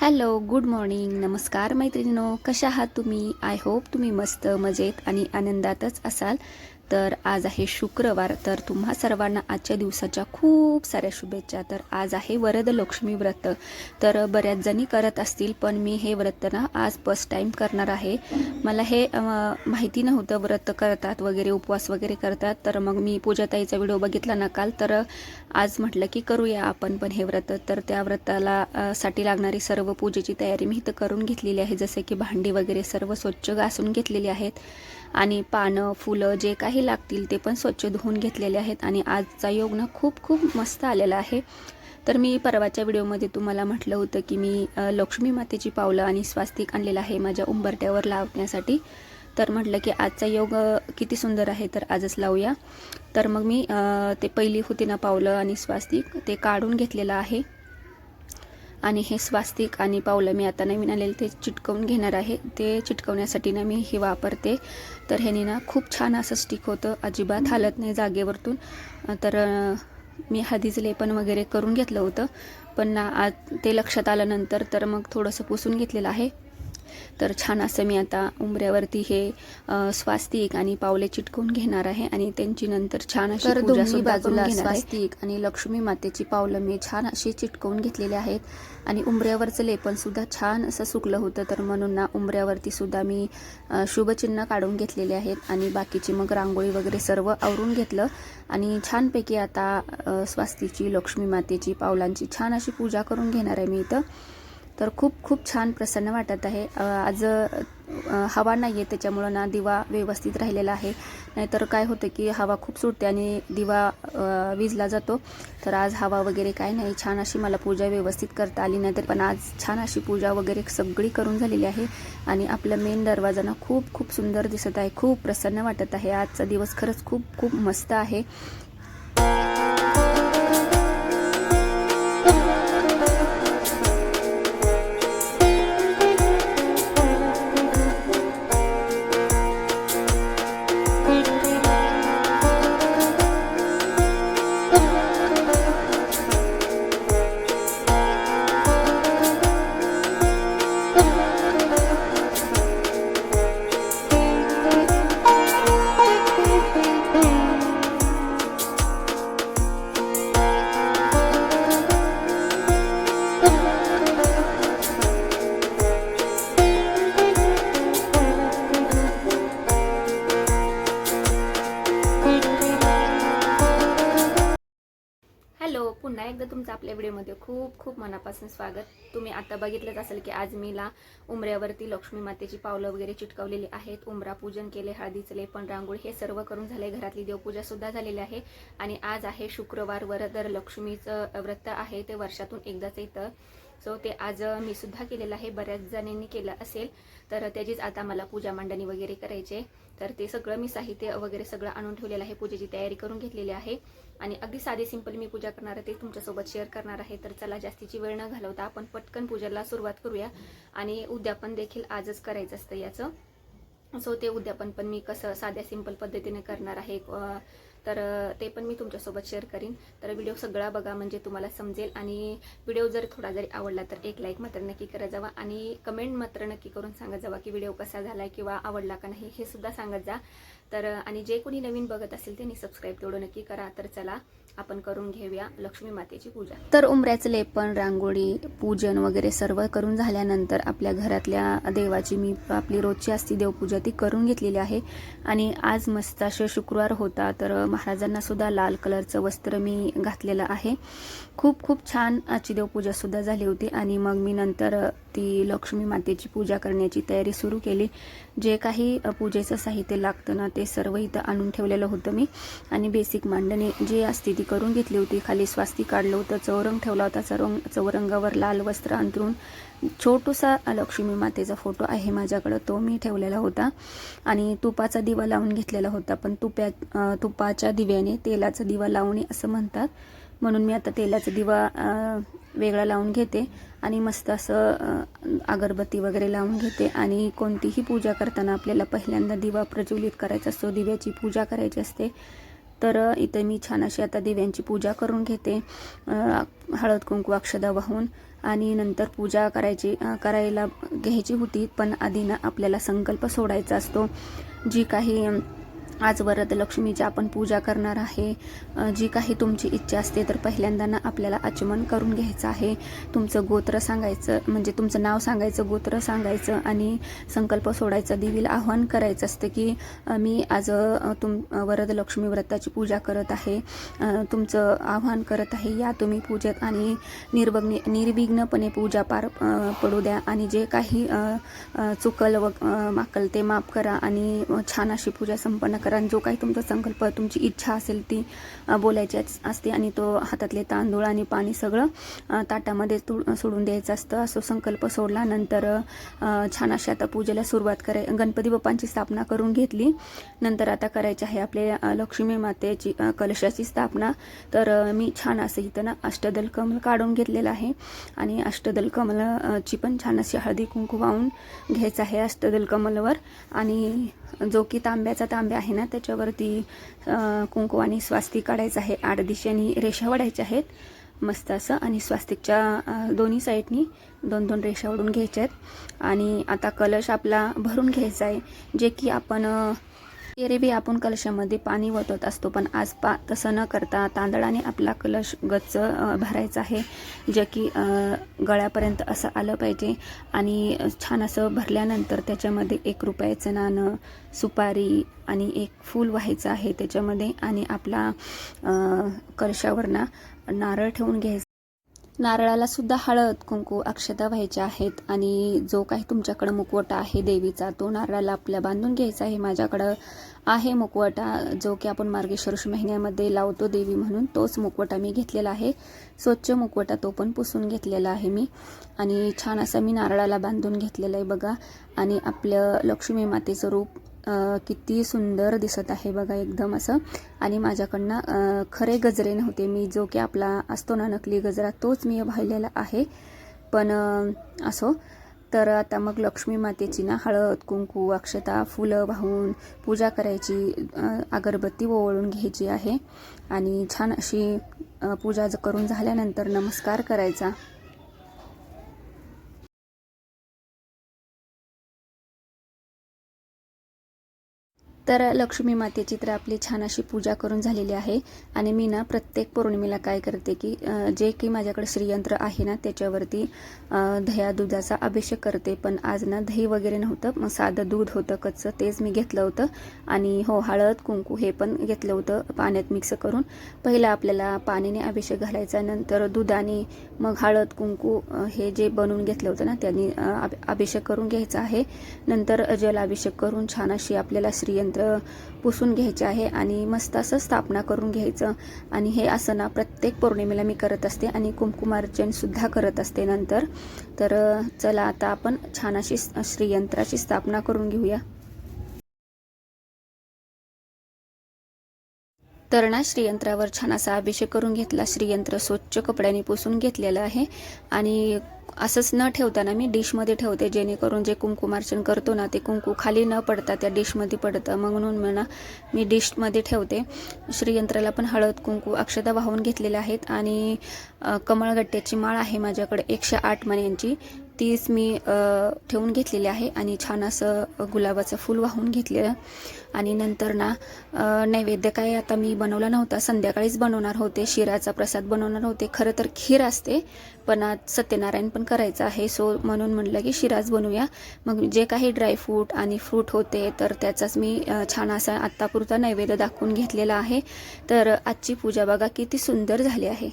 Hello good morning नमस्कार मैत्रिणीनो. कशा आहात तुम्ही? आय होप तुम्ही मस्त मजेत आणि आनंदातच असाल. तर आज आहे शुक्रवार. तर तुम्हा सर्वांना आजच्या दिवसाच्या खूप साऱ्या शुभेच्छा. तर आज आहे वरद लक्ष्मी व्रत. तर बऱ्याच जणी करत असतील पण मी हे व्रत ना आज फर्स्ट टाईम करणार आहे. मला हे माहिती नव्हतं व्रत करतात वगैरे उपवास वगैरे करतात. तर मग मी पूजाताईचा व्हिडिओ बघितला ना काल. तर आज म्हटलं की करूया आपण पण हे व्रत. तर त्या व्रताला साठी लागणारी सर्व पूजेची तयारी मी इथं करून घेतलेली आहे. जसे की भांडी वगैरे सर्व स्वच्छ घासून घेतलेली आहेत. आणि पानं फुलं जे काही लागतील ते पण स्वच्छ धुवून घेतलेले आहेत आणि आजचा योग ना खूप खूप मस्त आलेला आहे. तर मी परवाच्या व्हिडिओमध्ये तुम्हाला म्हटलं होतं की मी लक्ष्मी मातेची पावलं आणि स्वास्तिक आणलेलं आहे माझ्या उंबरट्यावर लावण्यासाठी. तर म्हटलं की आजचा योग किती सुंदर आहे तर आजच लावूया. तर मग मी ते पहिली होती ना पावलं आणि स्वास्तिक ते काढून घेतलेलं आहे. आणि हे स्वास्तिक आणि पावलं मी आता नवीन आलेले ते चिटकवून घेणार आहे. ते चिटकवण्यासाठी ना मी हे वापरते. तर ह्यानी ना खूप छान असं स्टिक होतं. अजिबात हालत नाही जागेवरतून. तर मी हळदीचं लेपन वगैरे करून घेतलं होतं. पण ना आज ते लक्षात आल्यानंतर तर मग थोडंसं पुसून घेतलेलं आहे. तर छान असं मी आता उंबऱ्यावरती हे स्वास्तिक आणि पावले चिटकवून घेणार आहे आणि त्यांची नंतर छान अशी तर दोन्ही बाजूला. स्वास्तिक आणि लक्ष्मी मातेची पावलं मी छान अशी चिटकवून घेतलेली आहेत आणि उंबऱ्यावरचं लेपन सुद्धा छान असं सुकलं होतं तर म्हणून ना उंबऱ्यावरती सुद्धा मी शुभचिन्ह काढून घेतलेले आहेत आणि बाकीची मग रांगोळी वगैरे सर्व आवरून घेतलं आणि छानपैकी आता स्वास्तिकची लक्ष्मी मातेची पावलांची छान अशी पूजा करून घेणार आहे मी इथं तर खूप खूप छान प्रसन्न वाटत आहे. आज हवा नाही आहे त्याच्यामुळं ना दिवा व्यवस्थित राहिलेला आहे. नाहीतर काय होतं की हवा खूप सुटते आणि दिवा विजला जातो. तर आज हवा वगैरे काय नाही. छान अशी मला पूजा व्यवस्थित करता आली. नाही तर पण आज छान अशी पूजा वगैरे सगळी करून झालेली आहे. आणि आपलं मेन दरवाजा ना खूप खूप सुंदर दिसत आहे. खूप प्रसन्न वाटत आहे. आजचा दिवस खरंच खूप खूप मस्त आहे. पुन्हा तुमचं आपल्या व्हिडिओमध्ये. खूप खूप मनापासून स्वागत. तुम्ही आता बघितलंच असेल की आज मीला उमऱ्यावरती लक्ष्मी मातेची पावलं वगैरे चिटकवलेली आहेत. उमरा पूजन केले हळदीचले पण रांगोळी हे सर्व करून झाले. घरातली देवपूजा सुद्धा झालेली आहे. आणि आज आहे शुक्रवार वरदर लक्ष्मीचं व्रत आहे. ते वर्षातून एकदाच येतं सो ते आज मी सुद्धा केलेलं आहे. बऱ्याच जणांनी केलं असेल तर त्याचीच आता मला पूजा मांडणी वगैरे करायचे तर ते सगळं मी साहित्य वगैरे सगळं आणून ठेवलेलं आहे. पूजेची तयारी करून घेतलेली आहे. आणि अगदी साधी सिंपल मी पूजा करणार आहे ते तुमच्यासोबत शेअर करणार आहे. तर चला जास्तीची वेळ न घालवता आपण पटकन पूजेला सुरुवात करूया. आणि उद्यापन देखील आजच करायचं असतं याचं. सो ते उद्यापन पण मी कसं साध्या सिंपल पद्धतीने करणार आहे. तर ते पण मी तुमच्यासोबत शेअर करीन. तर व्हिडिओ सगळा बघा म्हणजे तुम्हाला समजेल. आणि व्हिडिओ जर थोडा जरी आवडला तर एक लाईक मात्र नक्की करा जावा. आणि कमेंट मात्र नक्की करून सांगत जावा की व्हिडिओ कसा झाला किंवा आवडला का नाही हे सुद्धा सांगत जा. तर आणि जे कोणी नवीन बघत असेल त्यांनी सबस्क्राईब तेवढं नक्की करा. तर चला आपण करून घेऊया लक्ष्मी मातेची पूजा. तर उमऱ्याचं लेपन रांगोळी पूजन वगैरे सर्व करून झाल्यानंतर आपल्या घरातल्या देवाची मी आपली रोजची असती देवपूजा ती करून घेतलेली आहे. आणि आज मस्त असे शुक्रवार होता तर महाराजांना सुद्धा लाल कलरचं वस्त्र मी घातलेलं आहे. खूप खूप छान आजची देवपूजा सुद्धा झाली होती. आणि मग मी नंतर ती लक्ष्मी मातेची पूजा करण्याची तयारी सुरू केली. जे काही पूजेचं साहित्य लागतं ना ते सर्व इथं आणून ठेवलेलं होतं मी. आणि बेसिक मांडणी जी असते ती करून घेतली होती. खाली स्वास्ती काढलं होतं चौरंग ठेवला होता चौरंग चौरंगावर लाल वस्त्र अंतरून छोटूसा लक्ष्मी मातेचा फोटो आहे माझ्याकडं तो मी ठेवलेला होता. आणि तुपाचा दिवा लावून घेतलेला होता पण तुप्या तुपाच्या दिव्याने तेलाचा दिवा लावणे असं म्हणतात. म्हणून मी आता तेलाचा दिवा वेगळा लावून घेते आणि मस्त असं अगरबत्ती वगैरे लावून घेते. आणि कोणतीही पूजा करताना आपल्याला पहिल्यांदा दिवा प्रज्वलित करायचा असतो दिव्याची पूजा करायची असते तर इथे मी छान अशी आता दिव्यांची पूजा करून घेते. हळद कुंकू अक्षदा वाहून आणि नंतर पूजा करायची करायला घ्यायची होती पण आधी ना आपल्याला संकल्प सोडायचा असतो. जी काही आज वरद लक्ष्मीची आपण पूजा करणार आहे. जी काही तुमची इच्छा असते तर पहिल्यांदा ना आपल्याला आचमन करून घ्यायचं आहे. तुमचं गोत्र सांगायचं म्हणजे तुमचं नाव सांगायचं गोत्र सांगायचं आणि संकल्प सोडायचा देवीला आव्हान करायचं असतं की मी आज तुम वरदलक्ष्मी वरद लक्ष्मी व्रताची पूजा करत आहे. तुमचं आव्हान करत आहे. या तुम्ही पूजेत आणि निर्वग्न निर्विघ्नपणे पूजा पार पडू द्या आणि जे काही चुकल व माकल ते माफ करा आणि छान अशी पूजा संपन्न कारण जो काही तुमचा संकल्प तुमची इच्छा असेल ती बोलायची असते आणि तो हातातले तांदूळ आणि पाणी सगळं ताटामध्ये सोडून द्यायचं असतं. असं संकल्प सोडल्यानंतर नंतर छान अशी आता पूजेला सुरुवात कराय गणपती बाप्पांची स्थापना करून घेतली. नंतर आता करायची आहे आपले लक्ष्मी मातेची कलशाची स्थापना. तर मी छान असं इथं ना अष्टदल कमल काढून घेतलेलं आहे. आणि अष्टदल कमलची पण छान अशी हळदी कुंकू वाहून घ्यायचं आहे अष्टदल कमलवर आणि जो की तांब्याचा तांब्या आहे ना त्याच्यावरती कुंकू आणि स्वास्तिक काढायचं आहे. आठ दिशेने रेषा वाढायच्या आहेत. मस्त असं. आणि स्वास्तिकच्या दोन्ही साईडनी दोन दोन रेषा ओढून घ्यायच्या आहेत. आणि आता कलश आपला भरून घ्यायचा आहे. जे की आपण एरवी आपण कलशामध्ये पाणी वतत असतो पण आज पा तसं न करता तांदळाने आपला कलश गच्च भरायचा आहे जे की गळ्यापर्यंत असं आलं पाहिजे आणि छान असं भरल्यानंतर त्याच्यामध्ये एक रुपयाचं नाणं सुपारी आणि एक फूल व्हायचं आहे त्याच्यामध्ये आणि आपला अ, कलशावर ना नारळ ठेवून घ्यायचा नारळाला सुद्धा हळद कुंकू अक्षता व्हायच्या आहेत आणि जो काही तुमच्याकडं मुखवटा आहे देवीचा तो नारळाला आपल्या बांधून घ्यायचा आहे. माझ्याकडं आहे मुखवटा जो की आपण मार्गशीर्ष महिन्यामध्ये लावतो देवी म्हणून तोच मुखवटा मी घेतलेला आहे. स्वच्छ मुखवटा तो पण पुसून घेतलेला आहे मी. आणि छान असं मी नारळाला बांधून घेतलेलं आहे बघा. आणि आपलं लक्ष्मी मातेचं रूप किती सुंदर दिसत आहे बघा एकदम असं. आणि माझ्याकडनं खरे गजरे नव्हते. मी जो की आपला असतो ना नकली गजरा तोच मी वाहिलेला आहे. पण असो. तर आता मग लक्ष्मी मातेची ना हळद कुंकू अक्षता फुलं वाहून पूजा करायची अगरबत्ती ओवळून घ्यायची आहे. आणि छान अशी पूजा करून झाल्यानंतर नमस्कार करायचा. तर लक्ष्मी मातेची तर आपली छान अशी पूजा करून झालेली आहे. आणि मी ना प्रत्येक पौर्णिमेला काय करते की जे की माझ्याकडे श्रीयंत्र आहे ना त्याच्यावरती दह्या दुधाचा अभिषेक करते. पण आज ना दही वगैरे नव्हतं मग साधं दूध होतं कच्चं तेच मी घेतलं होतं. आणि हो हळद कुंकू हे पण घेतलं होतं पाण्यात मिक्स करून. पहिला आपल्याला पाण्याने अभिषेक घालायचा नंतर दुधाने मग हळद कुंकू हे जे बनवून घेतलं होतं ना त्यांनी अभिषेक करून घ्यायचा आहे. नंतर जलाभिषेक करून छान अशी आपल्याला श्रीयंत्र पुसून घ्यायचे आहे आणि मस्त असं स्थापना करून घ्यायचं. आणि हे असं ना प्रत्येक पौर्णिमेला मी करत असते आणि कुंकुमार्चनसुद्धा करत असते नंतर. तर चला आता आपण छान अशी श्रीयंत्राची स्थापना करून घेऊया. तर ना श्रीयंत्रावर छान असा अभिषेक करून घेतला. श्रीयंत्र स्वच्छ कपड्याने पुसून घेतलेलं आहे. आणि असंच न ठेवताना मी डिशमध्ये ठेवते जेणेकरून जे कुंकुमार्चन करतो ना ते कुंकू खाली न पडता त्या डिशमध्ये पडतं. मग म्हणून म्हणा मी डिशमध्ये ठेवते. श्रीयंत्राला पण हळद कुंकू अक्षता वाहून घेतलेल्या आहेत. आणि कमळगट्ट्याची माळ आहे माझ्याकडे एकशे आठ मण्यांची. तीच मी ठेवून घेतलेली आहे आणि छान असं गुलाबाचं फूल वाहून घेतलेलं. आणि नंतर ना नैवेद्य काय आता मी बनवला नव्हता. संध्याकाळीच बनवणार होते. शिराचा प्रसाद बनवणार होते. खरं तर खीर असते पण आज सत्यनारायण पण करायचं आहे. सो म्हणून म्हटलं की शिराच बनवूया. मग जे काही ड्रायफ्रूट आणि फ्रूट होते तर त्याचाच मी छान असा आत्तापुरता नैवेद्य दाखवून घेतलेला आहे. तर आजची पूजा बघा किती सुंदर झाली आहे.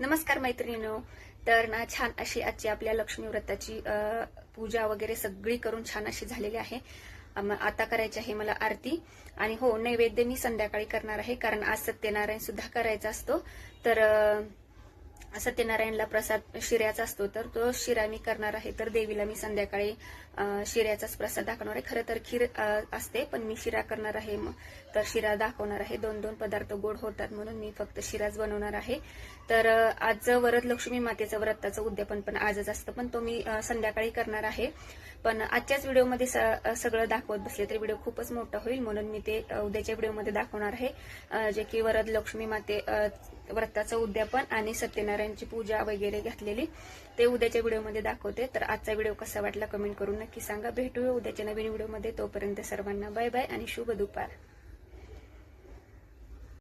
नमस्कार मैत्रिणीनो. तर ना छान अशी आजची आपल्या लक्ष्मी व्रताची पूजा वगैरे सगळी करून छान अशी झालेली आहे. आता करायची आहे मला आरती. आणि हो नैवेद्य मी संध्याकाळी करणार आहे कारण आज सत्यनारायण सुद्धा करायचा असतो. तर सत्यनारायणला प्रसाद शिऱ्याचा असतो तर तो शिरा मी करणार आहे. तर देवीला मी संध्याकाळी शिऱ्याचाच प्रसाद दाखवणार आहे. खरं तर खीर असते पण मी शिरा करणार आहे तर शिरा दाखवणार आहे. दोन दोन पदार्थ गोड होतात म्हणून मी फक्त शिराच बनवणार आहे. तर आजचं आज लक्ष्मी मातेचं व्रताचं उद्यापन पण आजच असतं पण तो मी संध्याकाळी करणार आहे. पण आजच्याच व्हिडिओमध्ये स- सगळं दाखवत बसले तर व्हिडिओ खूपच मोठा होईल म्हणून मी ते उद्याच्या व्हिडिओमध्ये दाखवणार आहे. जे की वरद लक्ष्मी माते व्रताचं उद्यापन आणि सत्यनारायणची पूजा वगैरे घातलेली ते उद्याच्या व्हिडिओमध्ये दाखवते. तर आजचा व्हिडिओ कसा वाटला कमेंट करून नक्की सांगा. भेटूया उद्याच्या नवीन व्हिडिओमध्ये. तोपर्यंत सर्वांना बाय बाय आणि शुभ दुपार.